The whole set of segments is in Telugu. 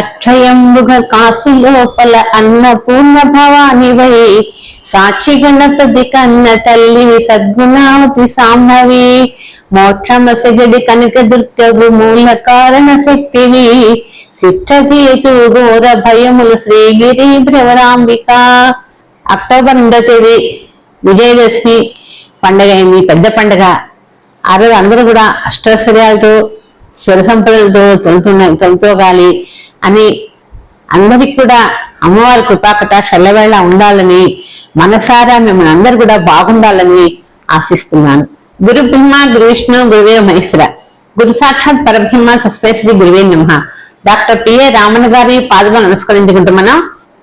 అక్షయంబుగ కాశీ లోపల అన్నపూర్ణ భవానివై సాక్షి గణపతి కన్న తల్లి సద్గుణావతి సాంభవి మోక్షమసగడి కనక దుర్గవు మూల కారణ శక్తివి సిద్ధకేతు ఘోర భయములు శ్రీగిరి భ్రవరాంబిక. అక్టోబర్ రెండో తేదీ విజయదశమి పండగ అయింది. పెద్ద పండగ. ఆ రోజు అందరూ కూడా అష్టైశ్వర్యాలతో శిర సంపదలతో తొలుతున్న తొలుతోగాలి. అని అందరికి కూడా అమ్మవారి కృపాకటాక్షల్లవేళ ఉండాలని మనసారా మిమ్మల్ని అందరు కూడా బాగుండాలని ఆశిస్తున్నాను. గురు బ్రహ్మ గురు విష్ణు గురువే మహేశ్వర. గురు సాక్షాత్ పరబ్రహ్మ తస్మై శ్రీ గురువే నమ. డాక్టర్ పిఏ రామన్ గారి పాదములు నమస్కరించుకుంటూ మనం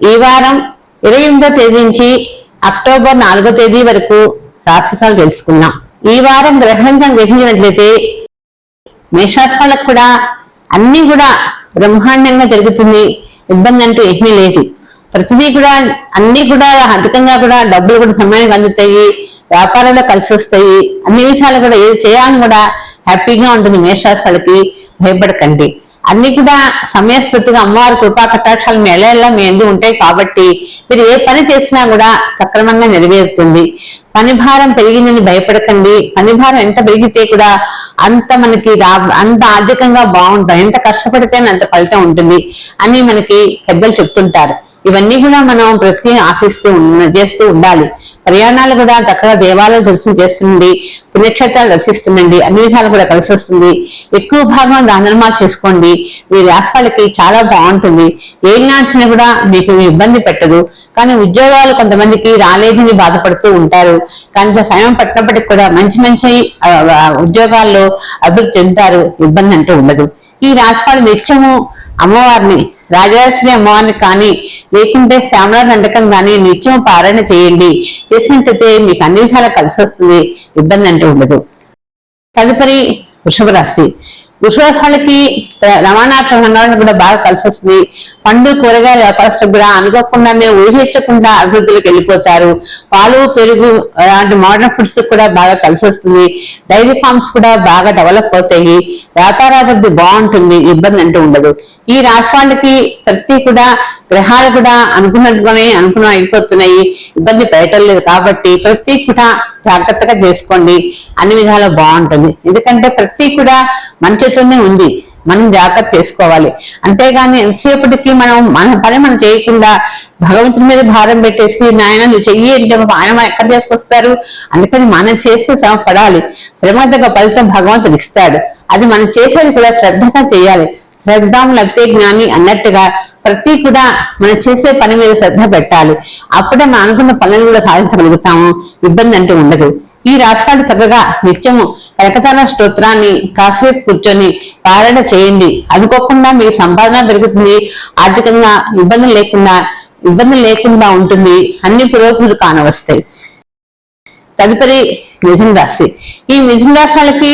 ఈ వారం ఇరవై ఎనిమిదో తేదీ నుంచి అక్టోబర్ నాలుగో తేదీ వరకు రాశిఫలాలు తెలుసుకుందాం. ఈ వారం గ్రహంగా గ్రహించినట్లయితే మేషాశ్వాలకు కూడా అన్ని కూడా బ్రహ్మాండంగా జరుగుతుంది. ఇబ్బంది అంటూ ఏమీ లేదు. ప్రతిదీ కూడా అన్ని కూడా అధికంగా కూడా డబ్బులు కూడా సమయానికి అందుతాయి. వ్యాపారంలో కలిసి వస్తాయి. అన్ని విషయాలు కూడా ఏది చేయాలని కూడా హ్యాపీగా ఉంటుంది మేషరాశి వాళ్ళకి. భయపడకండి. అన్ని కూడా సమయస్ఫూర్తిగా అమ్మవారి కృపా కటాక్షాలు మీ మీ ఎందు ఉంటాయి కాబట్టి మీరు ఏ పని చేసినా కూడా సక్రమంగా నెరవేరుతుంది. పని భారం పెరిగిందని భయపడకండి. పని భారం ఎంత పెరిగితే కూడా అంత మనకి రా- అంత ఆర్థికంగా బాగుంటుంది. ఎంత కష్టపడితేనే అంత ఫలితం ఉంటుంది అని మనకి పెద్దలు చెప్తుంటారు. ఇవన్నీ కూడా మనం ప్రతి ఆశిస్తూ చేస్తూ ఉండాలి. ప్రయాణాలు కూడా చక్కగా దేవాలయం దర్శనం చేస్తుండండి. పుణ్యక్షేత్రాలు దర్శిస్తుండండి. అన్ని విధాలు కూడా కలిసి వస్తుంది. ఎక్కువ భాగం దానమాలు చేసుకోండి. మీ రాష్ట్రాలకి చాలా బాగుంటుంది. ఏం నాటినా కూడా మీకు ఇబ్బంది పెట్టదు. కానీ ఉద్యోగాలు కొంతమందికి రాలేదని బాధపడుతూ ఉంటారు. కానీ సమయం పట్టినప్పటికి కూడా మంచి మంచి ఉద్యోగాల్లో అభివృద్ధి చెందుతారు. ఇబ్బంది అంటూ ఉండదు. ఈ రాశివాళ్ళు నిత్యము అమ్మవారిని రాజరాశ్రీ అమ్మవారిని కానీ లేకుంటే శ్యామల దండకం కానీ నిత్యం పారాయణ చేయండి. చేసినట్టయితే మీకు అన్ని విషయాలు కలిసి వస్తుంది. ఇబ్బంది అంటూ ఉండదు. తదుపరి వృషభ రాశి. విశ్వాసాలకి రవాణా రంగాలను కూడా బాగా కలిసి వస్తుంది పండు కూరగాయల వ్యాపారస్తులు కూడా అనుకోకుండానే ఊహించకుండా అభివృద్ధిలోకి వెళ్ళిపోతారు. పాలు పెరుగు అలాంటి మోడర్న్ ఫుడ్స్ కూడా బాగా కలిసి వస్తుంది డైరీ ఫార్మ్స్ కూడా బాగా డెవలప్ అవుతాయి. వ్యాపారాభివృద్ధి బాగుంటుంది ఇబ్బంది అంటూ ఉండదు. ఈ రాష్ట్రాలకి ప్రతి కూడా గ్రహాలు కూడా అనుకున్నట్టుగానే అనుకున్న అయిపోతున్నాయి. ఇబ్బంది పెట్టడం లేదు కాబట్టి ప్రతి కూడా జాగ్రత్తగా చేసుకోండి. అన్ని విధాలు బాగుంటుంది. ఎందుకంటే ప్రతి కూడా మంచి చేతుల్లోనే ఉంది మనం జాగ్రత్త చేసుకోవాలి. అంతేగాని ఎంతసేపటికి మనం మన పని మనం చేయకుండా భగవంతుని మీద భారం పెట్టేసి నాయన నువ్వు చెయ్యి అంటే ఆయన ఎక్కడ చేసుకొస్తారు అందుకని మనం చేసి శ్రమ పడాలి. శ్రమ దగ్గర ఫలితం భగవంతుడు ఇస్తాడు. అది మనం చేసేది కూడా శ్రద్ధగా చేయాలి. శ్రద్ధం లబ్ధే జ్ఞాని అన్నట్టుగా ప్రతి కూడా మనం చేసే పని మీద శ్రద్ధ పెట్టాలి. అప్పుడే మనం అనుకున్న పనులు కూడా సాధించగలుగుతాము. ఇబ్బంది అంటూ ఉండదు. ఈ రాష్ట్రాలు చక్కగా నిత్యము వెనకతన స్తోత్రాన్ని కాసేపు కూర్చొని పారాయణ చేయండి. అనుకోకుండా మీ సంపాదన పెరుగుతుంది ఆర్థికంగా ఇబ్బందులు లేకుండా ఇబ్బంది లేకుండా ఉంటుంది. అన్ని పురోగతులు కానవస్తాయి. తదుపరి మిథున రాశి. ఈ మిథున రాశి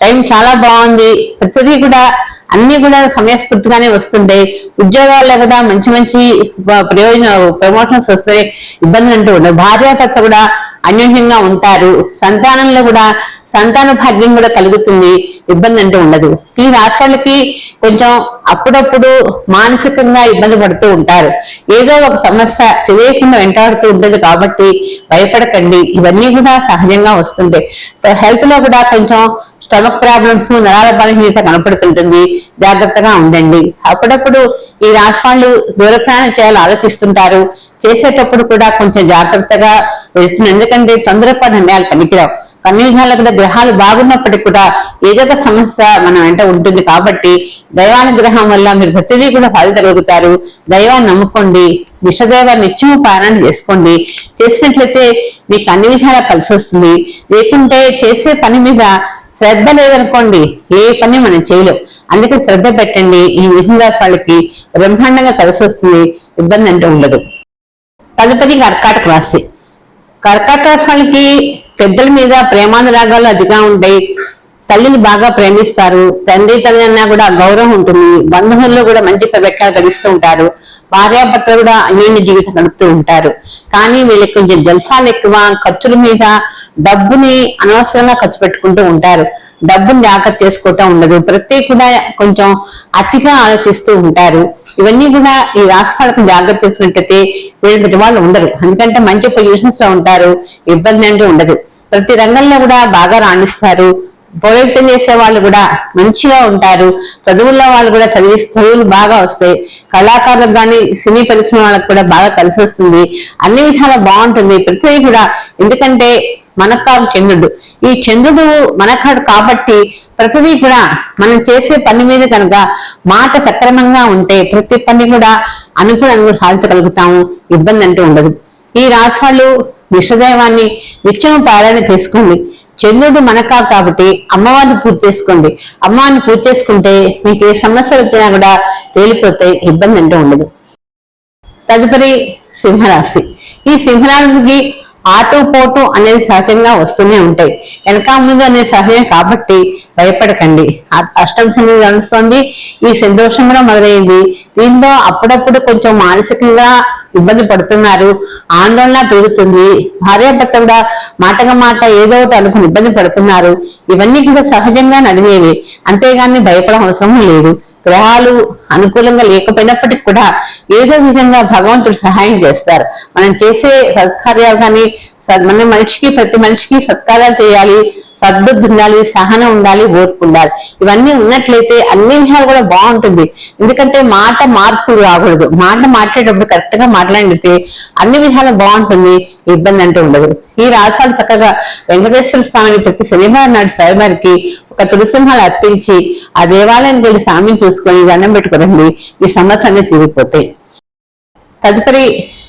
టైం చాలా బాగుంది. ప్రతిదీ కూడా అన్ని కూడా సమయస్ఫూర్తిగానే వస్తుంటాయి ఉద్యోగాల్లో కూడా మంచి మంచి ప్రయోజన ప్రమోషన్స్ వస్తాయి. ఇబ్బందులు అంటూ ఉండవు. భార్యాభర్త కూడా అన్యోన్యంగా ఉంటారు. సంతానంలో కూడా సంతాన భాగ్యం కూడా కలుగుతుంది. ఇబ్బంది అంటే ఉండదు. ఈ రాష్ట్రాలకి కొంచెం అప్పుడప్పుడు మానసికంగా ఇబ్బంది పడుతూ ఉంటారు. ఏదో ఒక సమస్య తెలియకుండా వెంటాడుతూ ఉంటుంది కాబట్టి భయపడకండి. ఇవన్నీ కూడా సహజంగా వస్తుంటాయి. హెల్త్లో కూడా కొంచెం స్టమక్ ప్రాబ్లమ్స్ నరాల బలహీనత కనపడుతుంటుంది. జాగ్రత్తగా ఉండండి. అప్పుడప్పుడు ఈ రాష్ట్రాలు దూర ప్రయాణం చేయాలని ఆలోచిస్తుంటారు. చేసేటప్పుడు కూడా కొంచెం జాగ్రత్తగా వెళ్తున్నారు ఎందుకంటే తొందరపాటు నిర్ణయాలు పనికిరావు. అన్ని విధాలు కూడా గ్రహాలు బాగున్నప్పటికీ కూడా ఏదో ఒక సమస్య మన వెంట ఉంటుంది కాబట్టి దైవానుగ్రహం వల్ల మీరు ప్రతిదీ కూడా సాధించగలుగుతారు దైవాన్ని నమ్ముకోండి. విషదైవ నిత్యము పారాయణ చేసుకోండి. చేసినట్లయితే మీకు అన్ని విధాలా కలిసి వస్తుంది. లేకుంటే చేసే పని మీద శ్రద్ధ లేదనుకోండి ఏ పని మనం చేయలేం. అందుకే శ్రద్ధ పెట్టండి. ఈ మిథున రాశి వాళ్ళకి బ్రహ్మాండంగా కలిసి వస్తుంది. ఇబ్బంది అంటే ఉండదు. తదుపరి కర్కాటక రాశి. కర్కాటక రాశి వాళ్ళకి పెద్దల మీద ప్రేమానురాగాలు అధికంగా ఉంటాయి. తల్లిని బాగా ప్రేమిస్తారు. తండ్రి తల్లి అన్నా కూడా గౌరవం ఉంటుంది. బంధువుల్లో కూడా మంచి పెట్టాలు కలిస్తూ ఉంటారు. భార్యాభర్తలు కూడా అన్యోన్య జీవితం గడుపుతూ ఉంటారు. కానీ వీళ్ళకి కొంచెం జల్సాలు ఎక్కువ ఖర్చుల మీద డబ్బుని అనవసరంగా ఖర్చు పెట్టుకుంటూ ఉంటారు. డబ్బుని జాగ్రత్త చేసుకోవటం ఉండదు. ప్రతి కూడా కొంచెం అతిగా ఆలోచిస్తూ ఉంటారు. ఇవన్నీ కూడా ఈ రాశి వాళ్ళకు జాగ్రత్త చేసినట్టయితే వీళ్ళంతటి వాళ్ళు ఉండరు. ఎందుకంటే మంచి పొజిషన్స్లో ఉంటారు. ఇబ్బంది అంటూ ఉండదు. ప్రతి రంగంలో కూడా బాగా రాణిస్తారు. పోరాటం చేసే వాళ్ళు కూడా మంచిగా ఉంటారు. చదువుల్లో వాళ్ళు కూడా చదివి చదువులు బాగా వస్తాయి. కళాకారులకు కానీ సినీ పరిశ్రమ వాళ్ళకి కూడా బాగా కలిసి వస్తుంది. అన్ని విధాలా బాగుంటుంది. ప్రతిదీ కూడా ఎందుకంటే మనకాడు చంద్రుడు. ఈ చంద్రుడు మనకాడు కాబట్టి ప్రతిదీ కూడా మనం చేసే పని మీద కనుక మాట సక్రమంగా ఉంటే ప్రతి పని కూడా అనుకూలంగా సాధించగలుగుతాము. ఇబ్బంది అంటూ ఉండదు. ఈ రాశి వాళ్ళు విషదైవాన్ని నిత్యం పారాయణ చేసుకోండి. చంద్రుడు మనకా కాబట్టి అమ్మవారిని పూర్తి చేసుకోండి. అమ్మవారిని పూర్తి చేసుకుంటే మీకు ఏ సమస్యలు వచ్చినా కూడా తేలిపోతే ఇబ్బంది అంటూ ఉండదు. తదుపరి సింహరాశి. ఈ సింహరాశికి ఆటు పోటు అనేది సహజంగా వస్తూనే ఉంటాయి. వెనక ముందు అనేది సహజం కాబట్టి భయపడకండి. అష్టం శని నడుస్తుంది ఈ సంతోషం కూడా మొదలైంది. దీంతో అప్పుడప్పుడు కొంచెం మానసికంగా ఇబ్బంది పడుతున్నారు. ఆందోళన పెరుగుతుంది. భార్యాభర్త కూడా మాటగా మాట ఏదో ఒకటి అనుకుని ఇబ్బంది పడుతున్నారు. ఇవన్నీ కూడా సహజంగా నడిగేవి అంతేగాని భయపడ అవసరం లేదు. గ్రహాలు అనుకూలంగా లేకపోయినప్పటికీ కూడా ఏదో విధంగా భగవంతుడు సహాయం చేస్తారు. మనం చేసే సత్కార్యాలు కానీ సద్- మన మనిషికి ప్రతి మనిషికి సత్కారాలు చేయాలి. సద్బుద్ధి ఉండాలి సహనం ఉండాలి ఓర్పు ఉండాలి. ఇవన్నీ ఉన్నట్లయితే అన్ని విషయాలు కూడా బాగుంటుంది. ఎందుకంటే మాట మార్పులు రాకూడదు. మాట మాట్లాడేటప్పుడు కరెక్ట్గా మాట్లాడితే అన్ని విషయాలు బాగుంటుంది ఇబ్బంది అంటూ ఉండదు. ఈ రాజాలు చక్కగా వెంకటేశ్వర స్వామిని ప్రతి శనివారం నాడు స్వామివారికి ఒక తులసింహాలు అర్పించి ఆ దేవాలయానికి వెళ్ళి స్వామిని చూసుకొని దండం పెట్టుకోరండి. ఈ సమస్య అన్ని తీరిపోతాయి. తదుపరి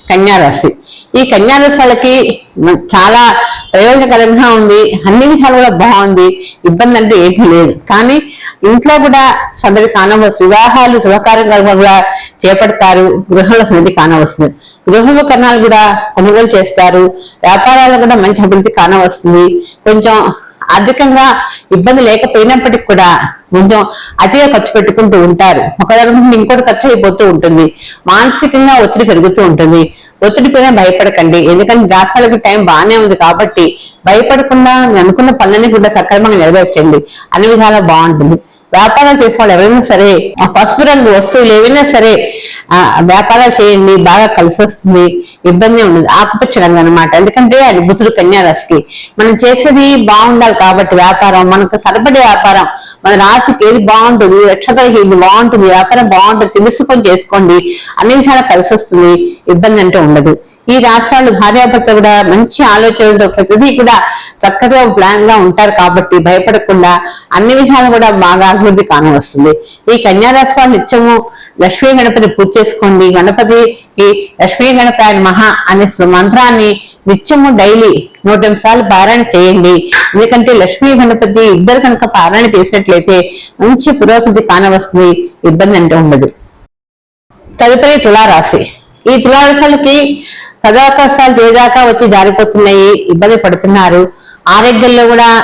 కన్యారాశి. ఈ కన్యాదశాలకి చాలా ప్రయోజనకరంగా ఉంది. అన్ని విషయాలు కూడా బాగుంది. ఇబ్బంది అంటే ఏమీ లేదు. కానీ ఇంట్లో కూడా సందడి కానవస్తుంది వివాహాలు శుభకార్యక్రమాలు కూడా చేపడతారు. గృహంలో సందడి కానవస్తుంది. గృహోపకరణాలు కూడా కొనుగోలు చేస్తారు. వ్యాపారాలు కూడా మంచి అభివృద్ధి కానవస్తుంది. కొంచెం ఆర్థికంగా ఇబ్బంది లేకపోయినప్పటికి కూడా కొంచెం అతిగా ఖర్చు పెట్టుకుంటూ ఉంటారు. ఒకదానికి ఇంకోటి ఖర్చు అయిపోతూ ఉంటుంది. మానసికంగా ఒత్తిడి పెరుగుతూ ఉంటుంది. ఒత్తిడి పైన భయపడకండి. ఎందుకంటే రాష్ట్రాలకు టైం బాగానే ఉంది కాబట్టి భయపడకుండా అనుకున్న పనులన్నీ కూడా సక్రమంగా నెరవేర్చండి. అన్ని విధాలా బాగుంటుంది. వ్యాపారాలు చేసుకోవాలి. ఎవరైనా సరే ఆ పసుపు రంగు వస్తువులు ఏవైనా సరే ఆ వ్యాపారాలు చేయండి. బాగా కలిసి వస్తుంది ఇబ్బంది ఉండదు ఆకుపచ్చ రంగు అనమాట ఎందుకంటే అది బుధుడు కన్యారాశికి మనం చేసేది బాగుండాలి కాబట్టి వ్యాపారం మనకు సరిపడే వ్యాపారం మన రాశికి ఏది బాగుంటుంది నక్షత్రాలకి ఇది బాగుంటుంది వ్యాపారం బాగుంటుంది తెలుసుకొని చేసుకోండి. అన్ని విషయాలు కలిసి వస్తుంది ఇబ్బంది అంటే ఉండదు. ఈ రాష్ట్రాలు భార్యాభర్త కూడా మంచి ఆలోచనలతో ప్రతిదీ కూడా చక్కగా ప్లాన్గా ఉంటారు కాబట్టి భయపడకుండా అన్ని విధాలు కూడా బాగా అభివృద్ధి కానవస్తుంది. ఈ కన్యారాశి వాళ్ళు నిత్యము లక్ష్మీ గణపతి పూజ చేసుకోండి. గణపతికి లక్ష్మీ గణపతి మహా అనే మంత్రాన్ని నిత్యము డైలీ నూట సార్లు పారాయణ చేయండి. ఎందుకంటే లక్ష్మీ గణపతి ఇద్దరు కనుక పారాయణ చేసినట్లయితే మంచి పురోగతి కానవస్తుంది ఇబ్బంది అంటే ఉండదు. తదుపరి తులారాశి. ఈ తులారాశులకి సదావకాశాలు చేదాకా వచ్చి జారిపోతున్నాయి ఇబ్బంది పడుతున్నారు. ఆరోగ్యంలో కూడా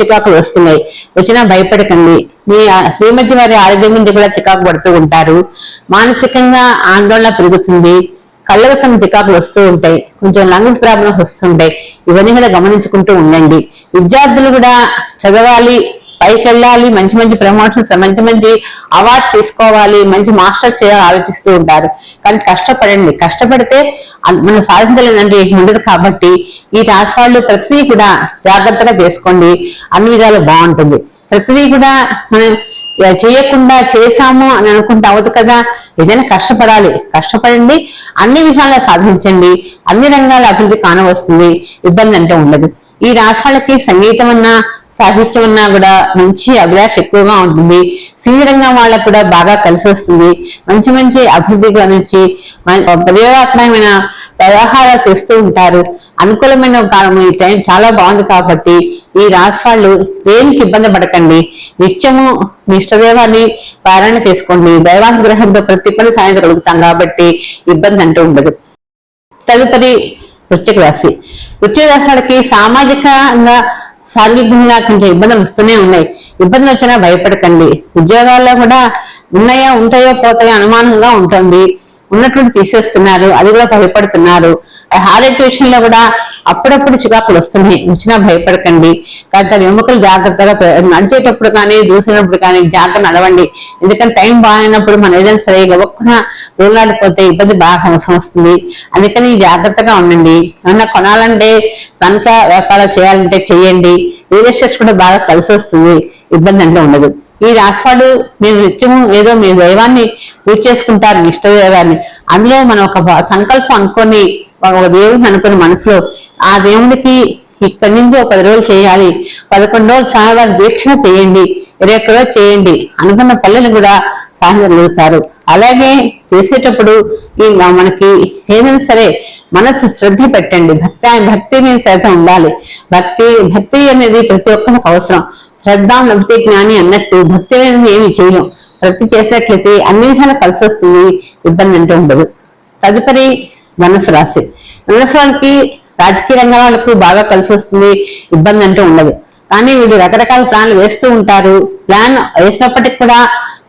చికాకులు వస్తున్నాయి. వచ్చినా భయపడకండి. మీ శ్రీమతి వారి ఆరోగ్యం నుండి కూడా చికాకు పడుతూ ఉంటారు. మానసికంగా ఆందోళన పెరుగుతుంది. కళ్ళ చికాకులు వస్తూ ఉంటాయి. కొంచెం లంగ్స్ ప్రాబ్లమ్స్ వస్తుంటాయి ఇవన్నీ కూడా గమనించుకుంటూ ఉండండి. విద్యార్థులు కూడా చదవాలి పైకి వెళ్ళాలి మంచి మంచి ప్రమోషన్స్ మంచి మంచి అవార్డ్స్ తీసుకోవాలి మంచి మాస్టర్ చేయాలి ఆలోచిస్తూ ఉంటారు. కానీ కష్టపడండి. కష్టపడితే మనం సాధించలేదంటే ఉండదు కాబట్టి ఈ రాశి వాళ్ళు ప్రతిదీ కూడా జాగ్రత్తగా చేసుకోండి. అన్ని విధాలు బాగుంటుంది. ప్రతిదీ కూడా మనం చేయకుండా చేశాము అని అనుకుంటే అవ్వదు కదా. ఏదైనా కష్టపడాలి. కష్టపడండి. అన్ని విషయాల్లో సాధించండి. అన్ని రంగాల అభివృద్ధి కానవస్తుంది. ఇబ్బంది అంటే ఉండదు. ఈ రాశి వాళ్ళకి సంగీతం అన్నా సాహిత్యం అన్నా కూడా మంచి అభిలాష ఎక్కువగా ఉంటుంది. సినీ రంగం వాళ్ళకు కూడా బాగా కలిసి వస్తుంది. మంచి మంచి అభివృద్ధి గురించి ప్రయోగాత్మకమైన వ్యవహారాలు చేస్తూ ఉంటారు. అనుకూలమైన కాలం ఈ టైం చాలా బాగుంది కాబట్టి ఈ రాశి వాళ్ళు దేనికి ఇబ్బంది పడకండి. నిత్యము ఇష్టదేవాన్ని పారాయణ చేసుకోండి. దైవానుగ్రహంతో ప్రతి పని కలుగుతాం కాబట్టి ఇబ్బంది అంటూ ఉండదు. తదుపరి వృశ్చిక రాశి. వృశ్చిక రాశి వాళ్ళకి సామాజికంగా శారీరకంగా కొంచెం ఇబ్బందులు వస్తూనే ఉన్నాయి. ఇబ్బందులు వచ్చినా భయపడకండి. ఉద్యోగాల్లో కూడా ఉన్నాయా ఉంటాయో పోతాయో అనుమానంగా ఉంటుంది. ఉన్నటువంటి తీసేస్తున్నారు అది కూడా భయపడుతున్నారు. హారెట్ విషయంలో కూడా అప్పుడప్పుడు చికాకులు వస్తున్నాయి. వచ్చినా భయపడకండి. కాకపోతే ఎముకలు జాగ్రత్తగా నడిచేటప్పుడు కానీ దూసినప్పుడు కానీ జాగ్రత్త నడవండి. ఎందుకంటే టైం బాగాలేనప్పుడు మనం ఏదైనా సరే ఒక్కన దూరాడిపోతే ఇబ్బంది బాగా అవసరం వస్తుంది. అందుకని జాగ్రత్తగా ఉండండి. ఏమన్నా కొనాలంటే కనుక వ్యాపారాలు చేయాలంటే చేయండి. రియల్ ఎస్టేట్స్ కూడా బాగా కలిసి వస్తుంది. ఇబ్బంది అంటే ఉండదు. ఈ రాశివాడు మీరు నిత్యము ఏదో మీ దైవాన్ని పూజ చేసుకుంటారు మీ ఇష్ట దైవాన్ని. అందులో మనం ఒక సంకల్పం అనుకొని ఒక దేవుడిని అనుకుని మనసులో ఆ దేవుడికి ఇక్కడి నుంచి ఒక పది రోజులు చేయాలి. పదకొండు రోజులు స్వామివారి దీక్షణ చేయండి. ఇరవై ఒక్క రోజు చేయండి. అనుకున్న పల్లెలు కూడా సాధించగలుగుతారు అలాగే చేసేటప్పుడు మనకి ఏదైనా సరే మనసు శ్రద్ధ పెట్టండి. భక్తి భక్తి మీద శ్రద్ధ ఉండాలి. భక్తి భక్తి అనేది ప్రతి ఒక్కరికి అవసరం. శ్రద్ధ నభక్తి జ్ఞాని అన్నట్టు భక్తి అనేది ఏమి చేయం భక్తి చేసినట్లయితే అన్ని విషయాలు కలిసి వస్తుంది. ఇబ్బంది అంటూ ఉండదు. తదుపరి ధనుసు రాశి ధనుసు వాళ్ళకి రాజకీయ రంగం వాళ్ళకు బాగా కలిసి వస్తుంది ఇబ్బంది అంటే ఉండదు. కానీ వీళ్ళు రకరకాల ప్లాన్లు వేస్తూ ఉంటారు. ప్లాన్ వేసినప్పటికి కూడా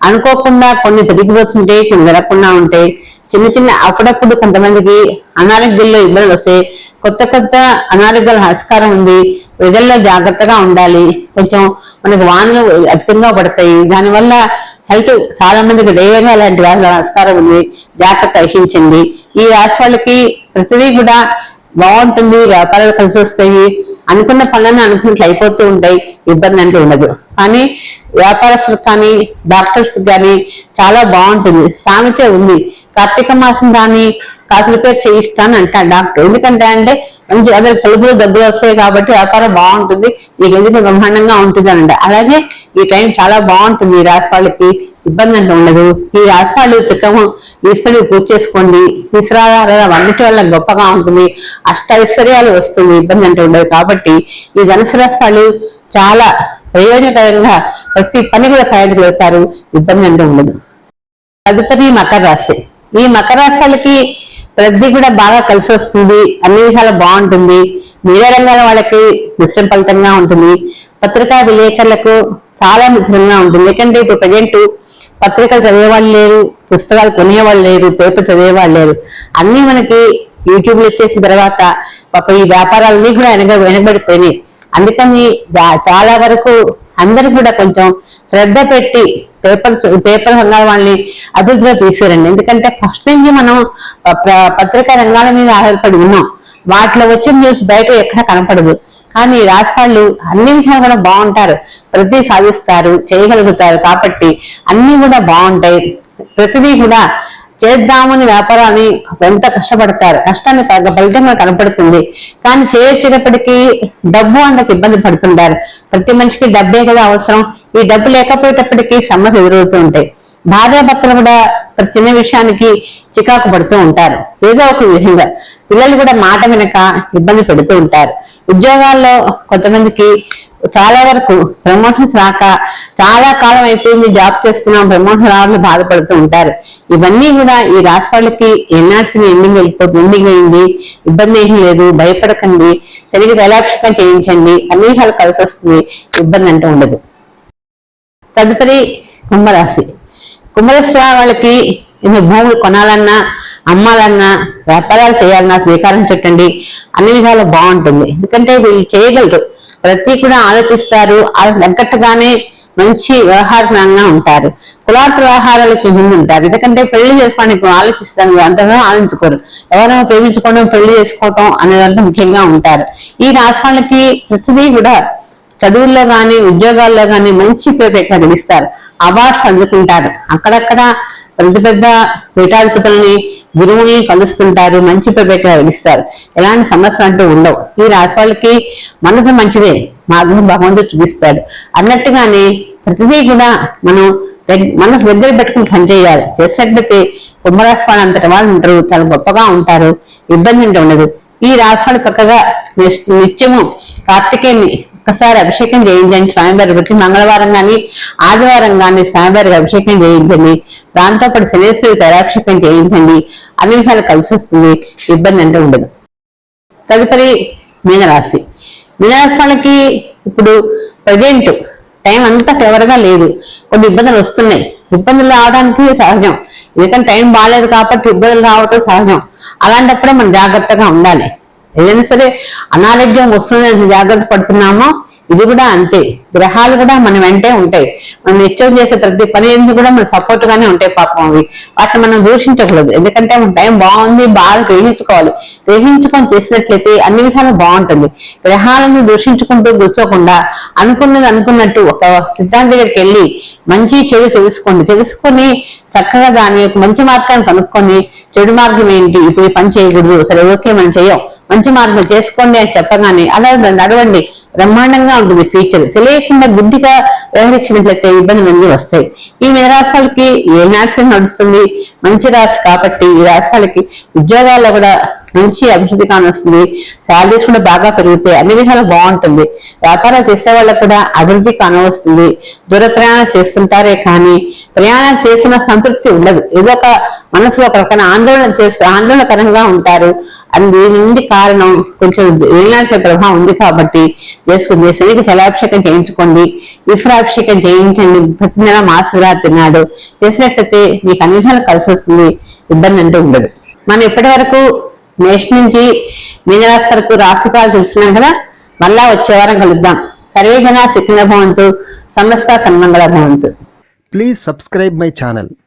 అనుకోకుండా కొన్ని జరిగిపోతుంటాయి కొన్ని జరగకుండా ఉంటాయి చిన్న చిన్న అప్పుడప్పుడు కొంతమందికి అనారోగ్యంలో ఇబ్బందులు వస్తాయి కొత్త కొత్త అనారోగ్యాల ఆస్కారం ఉంది. ప్రజల్లో జాగ్రత్తగా ఉండాలి. కొంచెం మనకి వానలు అధికంగా పడతాయి. దానివల్ల హెల్త్ చాలా మందికి డైవర్గా అలాంటి వ్యాధుల ఆస్కారం ఉంది. జాగ్రత్త వహించండి. ఈ రాశి వాళ్ళకి ప్రతిదీ కూడా బాగుంటుంది వ్యాపారాలు కలిసి వస్తాయి. అనుకున్న పనులను అనుకున్నట్లు అయిపోతూ ఉంటాయి. ఇబ్బంది అంటే ఉండదు. కానీ వ్యాపారస్తులకు కానీ డాక్టర్స్ కానీ చాలా బాగుంటుంది. సామెత ఉంది. కార్తీక మాసం కానీ కాసు చేయిస్తాను అంటాడు డాక్టర్. ఎందుకంటే అంటే మంచి అదే తలుపులు దగ్గర వస్తాయి కాబట్టి వ్యాపారం బాగుంటుంది. నీకు ఎందుకు బ్రహ్మాండంగా ఉంటుంది అనంట అలాగే ఈ టైం చాలా బాగుంటుంది ఈ రాశి వాళ్ళకి. ఇబ్బంది అంటూ ఉండదు. ఈ రాశి తిట్టము చిక్కము ఈశ్వరుడు పూజ చేసుకోండి. ఈశ్వరాల అన్నిటి వల్ల గొప్పగా ఉంటుంది. అష్ట ఐశ్వర్యాలు వస్తుంది. ఇబ్బంది అంటే ఉండదు. కాబట్టి ఈ ధనుసు రాష్ట్రాలు చాలా ప్రయోజనకరంగా ప్రతి పని కూడా సాధించగలుగుతారు ఇబ్బంది అంటే ఉండదు. తదుపరి మకర రాశి. ఈ మకర రాశి ప్రతి కూడా బాగా కలిసి వస్తుంది. అన్ని విధాలు బాగుంటుంది. మీడియా రంగాల వాళ్ళకి మిశ్రమ ఫలితంగా ఉంటుంది. పత్రికా విలేకరులకు చాలా మిశ్రమంగా ఉంటుంది. ఎందుకంటే ఇప్పుడు ప్రజెంట్ పత్రికలు చదివేవాళ్ళు లేరు పుస్తకాలు కొనేవాళ్ళు లేరు పేపర్ చదివేవాళ్ళు లేరు. అన్ని మనకి యూట్యూబ్లో వచ్చేసిన తర్వాత పాప ఈ వ్యాపారాలన్నీ కూడా వెనక వెనకబడిపోయినాయి. అందుకని చాలా వరకు అందరూ కూడా కొంచెం శ్రద్ధ పెట్టి పేపర్ పేపర్ రంగాల వాళ్ళని అభివృద్ధిలో తీసుకురండి. ఎందుకంటే ఫస్ట్ నుంచి మనం పత్రికా రంగాల మీద ఆధారపడి ఉన్నాం. వాటిలో వచ్చే న్యూస్ బయట ఎక్కడ కనపడదు. కానీ ఈ అన్ని విషయాలు కూడా బాగుంటారు. ప్రతి సాధిస్తారు చేయగలుగుతారు కాబట్టి అన్ని కూడా బాగుంటాయి. ప్రతిదీ కూడా చేద్దామని వ్యాపారాన్ని ఎంత కష్టపడతారు కష్టాన్ని తగ్గ ఫలితంగా కనపడుతుంది. కానీ చేయొచ్చేటప్పటికీ డబ్బు అందుకు ఇబ్బంది పడుతుంటారు. ప్రతి మనిషికి డబ్బే కదా అవసరం. ఈ డబ్బు లేకపోయేటప్పటికీ సమస్య ఎదురవుతూ ఉంటాయి. భార్యాభర్తలు కూడా ప్రతి చిన్న విషయానికి చికాకు పడుతూ ఉంటారు. ఏదో ఒక విధంగా. పిల్లలు కూడా మాట వెనక ఇబ్బంది పెడుతూ ఉంటారు. ఉద్యోగాల్లో కొంతమందికి చాలా వరకు ప్రమోషన్స్ రాక చాలా కాలం అయిపోయింది జాబ్ చేస్తున్నాం ప్రమోషన్ రావాలని బాధపడుతూ ఉంటారు. ఇవన్నీ కూడా ఈ రాశి వాళ్ళకి ఎన్ఆర్సీ ఎండింగ్ వెళ్ళిపోతుంది ఎండింగ్ అయింది ఇబ్బంది ఏమీ లేదు భయపడకండి సరిగ్గా తలాక్షికం చేయించండి అన్ని విషయాలు కలిసి వస్తుంది ఇబ్బంది అంటూ ఉండదు. తదుపరి కుంభరాశి. కుంభరాశి వాళ్ళకి ఇన్ని భూములు కొనాలన్నా అమ్మాలన్నా వ్యాపారాలు చేయాలన్నా స్వీకారం చుట్టండి అన్ని విధాలు బాగుంటుంది. ఎందుకంటే వీళ్ళు చేయగలరు. ప్రతి కూడా ఆలోచిస్తారు. తగ్గట్టుగానే మంచి వ్యవహారంగా ఉంటారు. కులాంత వ్యవహారాలకి ముందు ఉంటారు. ఎందుకంటే పెళ్ళి చేసుకోవడానికి ఆలోచిస్తాను అంతగా ఆలోచించుకోరు. ఎవరైనా ప్రేమించుకోవడం పెళ్ళి చేసుకోవటం అనేదంతా ముఖ్యంగా ఉంటారు. ఈ రాష్ట్రాలకి ప్రతిదీ కూడా చదువుల్లో కానీ ఉద్యోగాల్లో కానీ మంచి పేరు ప్రకటిస్తారు అవార్డ్స్ అందుకుంటారు. అక్కడక్కడ పెద్ద పెద్ద పీఠాధిపతుల్ని గురువుని కలుస్తుంటారు మంచి ప్రపేట ప్రకటిస్తారు ఎలాంటి సమస్యలు అంటూ ఉండవు. ఈ రాశి వాళ్ళకి మనసు మంచిదే. మార్గం భగవంతుడు చూపిస్తాడు. అన్నట్టుగానే ప్రతిదీ కూడా మనం మనసు దగ్గర పెట్టుకుని పనిచేయాలి చేసినట్లయితే కుంభరాశి వాళ్ళు అంతటి వాళ్ళు ఉంటారు. చాలా గొప్పగా ఉంటారు. ఇబ్బంది ఉండదు. ఈ రాశి వాళ్ళు చక్కగా నిత్యము కార్తికేయుని ఒక్కసారి అభిషేకం చేయించండి స్వామివారి ప్రతి మంగళవారం కానీ ఆదివారం కానీ స్వామివారికి అభిషేకం చేయించండి. దాంతో పాటు శనేశ్వరికి తైరాభిషేకం చేయించండి. అన్ని విషయాలు కలిసి వస్తుంది. ఇబ్బంది అంటే ఉండదు. తదుపరి మీనరాశి. మీనరాశి వాళ్ళకి ఇప్పుడు ప్రజెంట్ టైం అంతా ఫేవర్గా లేదు. కొన్ని ఇబ్బందులు వస్తున్నాయి. ఇబ్బందులు రావడానికి సహజం. ఎందుకంటే టైం బాగాలేదు కాబట్టి ఇబ్బందులు రావటం సహజం. అలాంటప్పుడే మనం జాగ్రత్తగా ఉండాలి. ఏదైనా సరే అనారోగ్యం వస్తుందని జాగ్రత్త పడుతున్నామో ఇది కూడా అంతే. గ్రహాలు కూడా మన వెంటే ఉంటాయి. మనం నిత్యం చేసే ప్రతి పని ఎందుకు కూడా మన సపోర్ట్ గానే ఉంటాయి పాపం అవి. వాటిని మనం దూషించకూడదు. ఎందుకంటే మన టైం బాగుంది బాగా గ్రహించుకోవాలి. గ్రహించుకొని చేసినట్లయితే అన్ని విధాలు బాగుంటుంది. గ్రహాలను దూషించుకుంటూ కూర్చోకుండా అనుకున్నది అనుకున్నట్టు ఒక సిద్ధాంత దగ్గరికి వెళ్ళి మంచి చెడు తెలుసుకోండి. తెలుసుకొని చక్కగా దాని యొక్క మంచి మార్గాన్ని కనుక్కొని చెడు మార్గం ఏంటి? ఇప్పుడు పని చేయకూడదు. సరే ఓకే మనం చేయం. మంచి మార్గం చేసుకోండి అని చెప్పగానే అలా నడవండి బ్రహ్మాండంగా ఉంటుంది ఫ్యూచర్ తెలియకుండా బుద్ధిగా వ్యవహరించినట్లయితే ఇబ్బందులు అన్ని వస్తాయి. ఈ నిరాశాలకి ఏ నాట్యం నడుస్తుంది? మంచి రాశి కాబట్టి ఈ రాశి ఉద్యోగాల్లో కూడా మంచి అభివృద్ధి కానొస్తుంది. శాలరీస్ కూడా బాగా పెరుగుతాయి. అన్ని విధాలు బాగుంటుంది. వ్యాపారం చేసే వాళ్ళకు కూడా అభివృద్ధి కానవస్తుంది దూర ప్రయాణం చేస్తుంటారే కానీ ప్రయాణం చేసిన సంతృప్తి ఉండదు. ఏదో ఒక మనసులో ఒక రకమైన ఆందోళన చేస్తూ ఆందోళనకరంగా ఉంటారు. అది దీని నుండి కారణం కొంచెం వీళ్ళాంటి ప్రభావం ఉంది కాబట్టి చేసుకుంది. శనికి జలాభిషేకం చేయించుకోండి. ఈశ్వరాభిషేకం చేయించండి. ప్రతి నెల మహాశివరాత్రి నాడు చేసినట్లయితే మీకు అన్ని కలిసి వస్తుంది. ఇబ్బంది అంటూ ఉండదు. మనం ఇప్పటి వరకు మేష్ నుంచి మీనరాశి వరకు రాశిఫలాలు తెలుసుకున్నాం కదా? మళ్ళా వచ్చే వారం కలుద్దాం. సర్వే జన శిక్షణ భవంతు. సమస్త సన్మంగళ భవంతు. Please subscribe my channel.